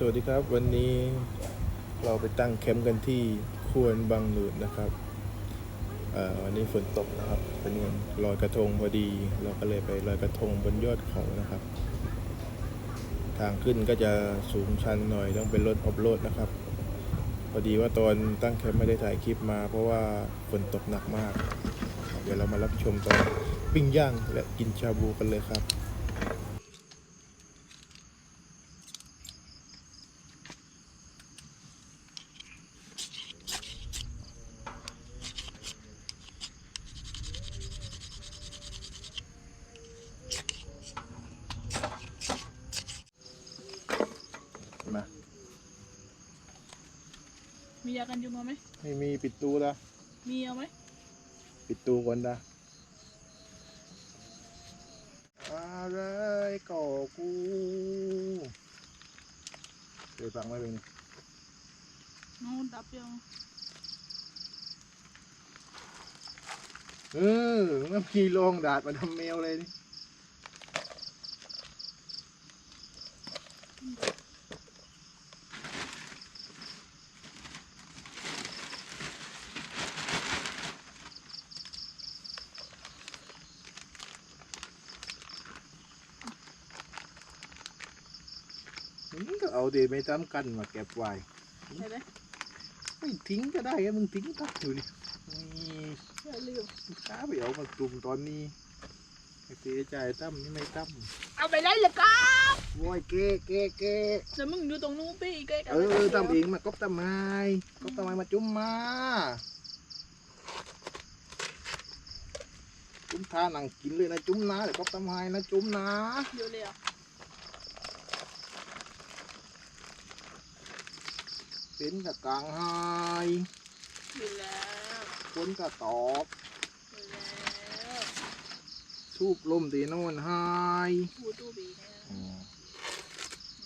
สวัสดีครับ วันนี้เราไปตั้งแคมป์กันที่ควรบางหนูดนะครับวันนี้ฝนตกนะครับ เป็นวันลอยกระทงพอดี เราก็เลยไปลอยกระทงบนยอดเขานะครับ ทางขึ้นก็จะสูงชันหน่อยต้องเป็นรถออฟโรดนะครับ พอดีว่าตอนตั้งแคมป์ไม่ได้ถ่ายคลิปมา เพราะว่าฝนตกหนักมาก เดี๋ยวเรามารับชมตอนปิ้งย่างและกินชาบูกันเลยครับ ยากันยุงเอาไหมไม่มีปิดตู้ละมีเอาไหมปิดตู้ก่อนนะอะไรก่อกูเดี๋ยวฟังไม่เป็นน้องดับยังเออมันมีโรงดาดมาทำแมวเลยนี่ เอาเดไม่จำกันมาเก็บไว้ใช่ไหมไม่ทิ้งก็ได้แค่มึงทิ้งตักอยู่นี่นี่อย่าลืมลูกค้าไปเอามากลุ่มตอนนี้ไอ้เสียใจตั้มนี่ไม่ตั้มเอาไปได้เลยครับโว้ยเก้เก้เก้แต่มึงอยู่ตรงนู้นพี่ใกล้กันเออเออตั้มเองมากบตั้มไม้กบตั้มไม้มาจุ่มมาจุ่มทานังกินเลยนะจุ่มนะเดี๋ยวกบตั้มไม้นะจุ่มนะเดี๋ยวเลยอะ เป็นกับกลางไฮเดี๋ยวแล้วคนกับตอบเดี๋ยวแล้วทูบลมตีโน่นไฮกูตู้บีเนี่ย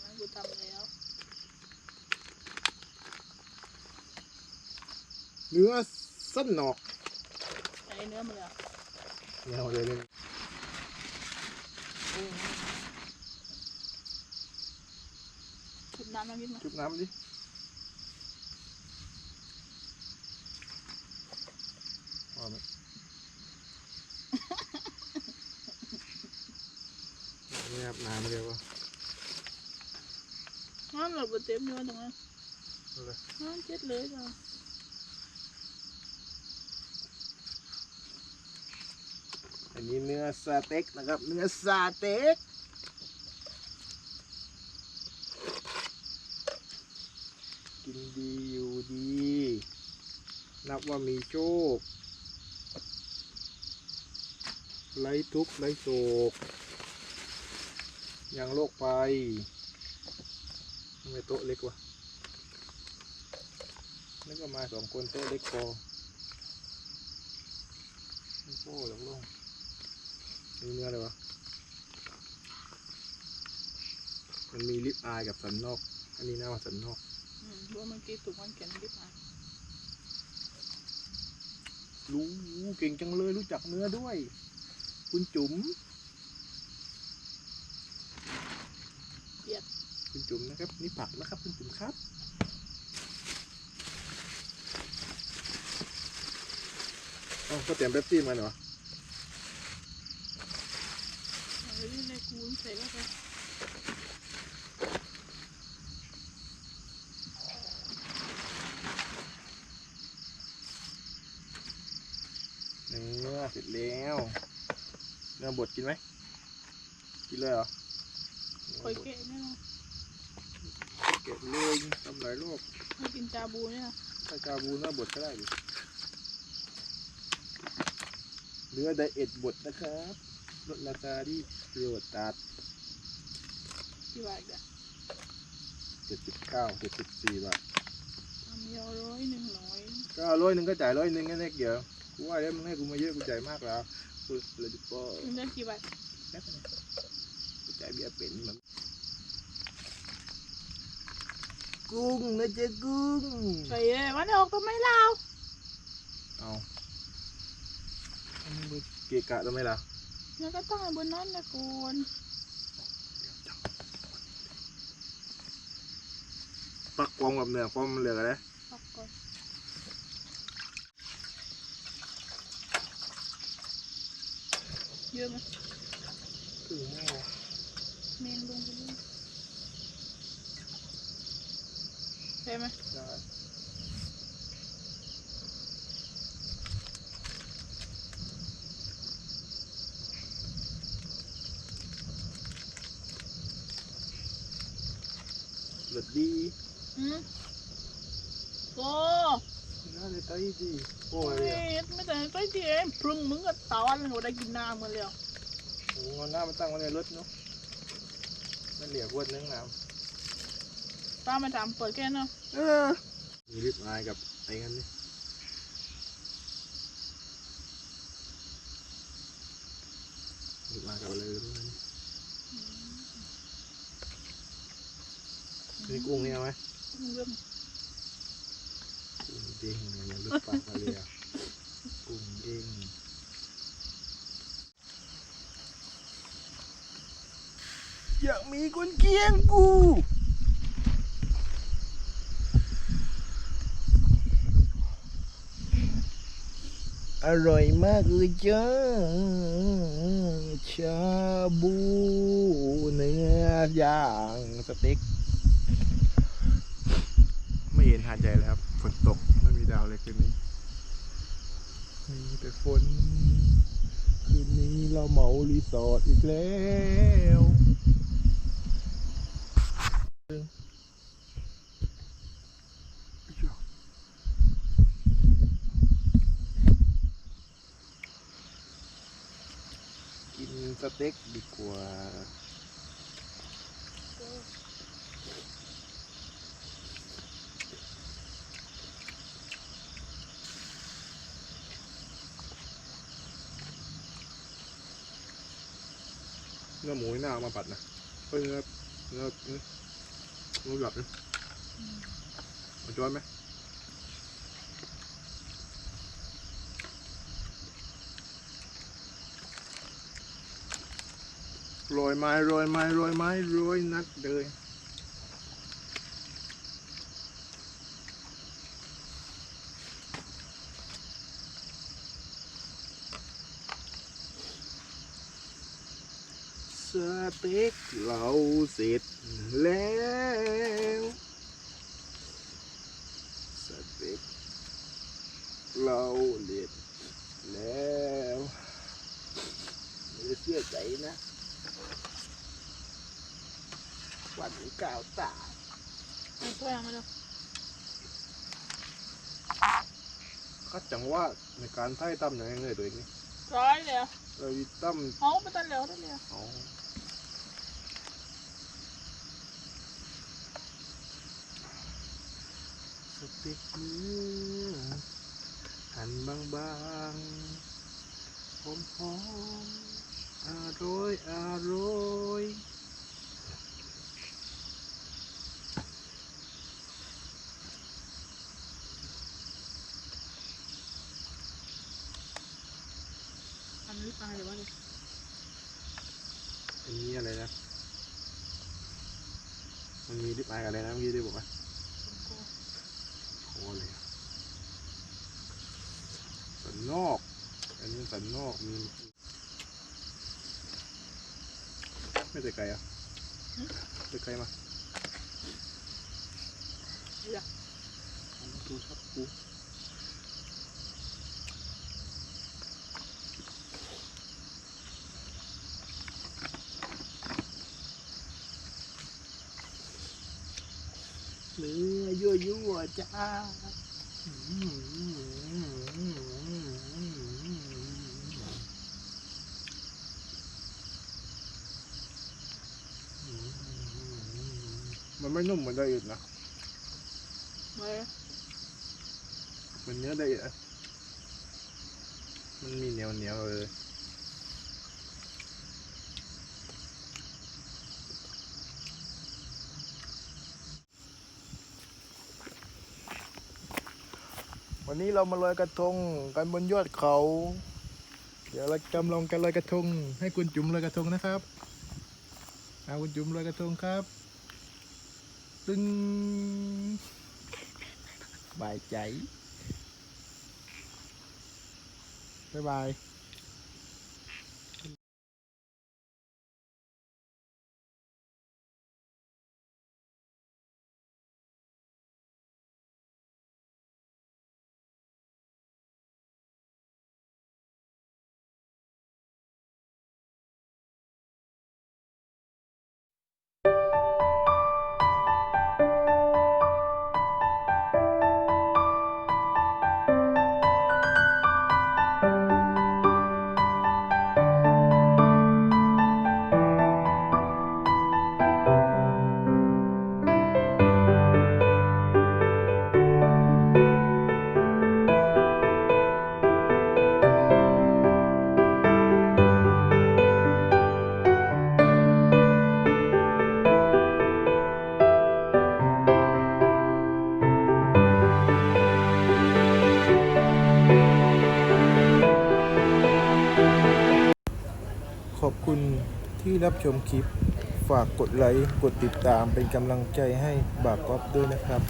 งั้นกูทำแล้วเนื้อสั้นหนอกใช้เนื้อมาแล้วเนื้อเลยเลยชุบน้ำมากินมาจุ่มน้ำดิพอไหม ไม่อาบ น้ำเลยวะน้ำเราบดเต็มเนื้อตรงนั้นเอาเลยน้ำเจ็ดเลยจ้ะอันนี้เนื้อสเต็กนะครับ เนื้อสเต็กกินดีอยู่ดี นับว่ามีโชคไร้ทุกข์ไร้โศก ยังโลกไปทำไมโต๊ะเล็กวะนึกว่ามาสองคนโต๊ะเล็กพอไม่โป้หรอกลงนี่เนื้ออะไรวะมันมีลิปอายกับสันนอก อันนี้น่าว่าสันนอกอืมเพราะเมื่อกี้ถูกมันเขียนดิบมารู้เก่งจังเลยรู้จักเนื้อด้วย คุณจุ๋ม เกียด คุณ จุ๋มนะครับ นี่ผักนะครับคุณจุ๋มครับอ๋อก็เตรียมเป๊ปซี่มาเหรอเอาไว้ในกูใส่ก็ไปเนื้อเสร็จแล้วเนื้อบดกินไหมกินเลยเหรอคอยเกะเนี่ยนะ เก็บเลยทำหลายรอบให้กินจาบูเนี่ยนะถ้าจาบูเนื้อบดก็ได้ดิเนื้อไดเอทบดนะครับลดราคาที่โรตัดกี่บาทกันเจ็ดสิบเก้าเจ็ดสิบสี่บาททำยอร้อยหนึ่งร้อยก็ร้อยหนึ่งก็จ่ายร้อยหนึ่งแค่นี้เกี่ยวกูว่าแล้วมึงให้กูมาเยอะกูจ่ายมากแล้วกูเลยดิปอมึงได้กี่บาทแป๊บนึงกูจ่ายเบี้ยเป็นมัน กุ้งนะเจ๊กุ้ง ใส่เลยวันออกก็ไม่เล่าเอาอันนี้มึงเกะกะทำไมล่ะแล้วก็ตั้งไว้บนนั้นนะกูนปักความกับเนื้อความมันเหลือกันเลยพักก่อนเยอะไหมคือแม่เมนลงไปเลยใช่ไหมได้หลุดดีอืมโอ้น่าจะได้ดีโอ้ยยเนี่ยไม่แต่ก็ดีเองพรึ่งมึงก็ตอนหนูได้กินน้ำกันแล้วโอ้โหหน้ามันตั้งไว้ในรถเนาะมันเหลียกวดเนื้อน้ ป้ามาถามเปิดแค่นาะำเออ มีริบอายกับไอ้กันนี่ริบอายกับอะไรรู้ไหมนี่กุ้งนี่เอาไหมเรื่องกุ้งเด้งมันยังลึกปากมาเลยอะกุ้งเด้งอยากมีคนเคียงกู อร่อยมากเลยจ้าชาบูเนื้อย่างสเต็กไม่เห็นหาดใหญ่เลยครับฝนตกไม่มีดาวเลยคืนนี้ มีแต่ฝน คืนนี้เราเหมารีสอร์ทอีกแล้วกิน สเต็กดีกว่าเนื้อหมูนี่น่าเอามาปัดนะเฮ้ยเนื้อเนื้อเนื้อเนื้อหลับนะเอาจ้อยไหม โรยไม้โรยไม้โรยไม้โรยนักเลยสเต็กเราเสร็จแล้วสเต็กเราเสร็จแล้วไม่ได้เสียใจนะ วันเก่าวตายไม่ถ้วยเอามาแล้วก็จังว่าในการไถ่ตั้มอย่างเงี้ยตัวนี้ร้อยเลยเราตั้มเอาไปตันแล้วได้เลยอ๋อสเต็กเนื้อหั่นบางๆหอมๆอร่อยอร่อย อันนี้ตายหรือว่าดิ อันนี้อะไรนะ มันมีดิบอายอะไรนะเมื่อกี้ได้บอกว่าโอ้เลยสันนอก อันนี้สันนอกมีไม่ใส่ไกลอะใส่ไกลมาเดี๋ยวเอามาดูครับกู เนื้อยั่วยั่วๆจ้ามันไม่นุ่มเหมือนไดอื่นนะเว้ยมันเนื้อไดอื่นอะมันมีเหนียวเหนียวเลย วันนี้เรามาลอยกระทงกันบนยอดเขา เดี๋ยวเราจำลองกันลอยกระทง ให้คุณจุ๋มลอยกระทงนะครับเอาคุณจุ๋มลอยกระทงครับตึงบายใจ บ๊ายบาย รับชมคลิป ฝากกดไลค์ กดติดตามเป็นกำลังใจให้บากก๊อฟด้วยนะครับ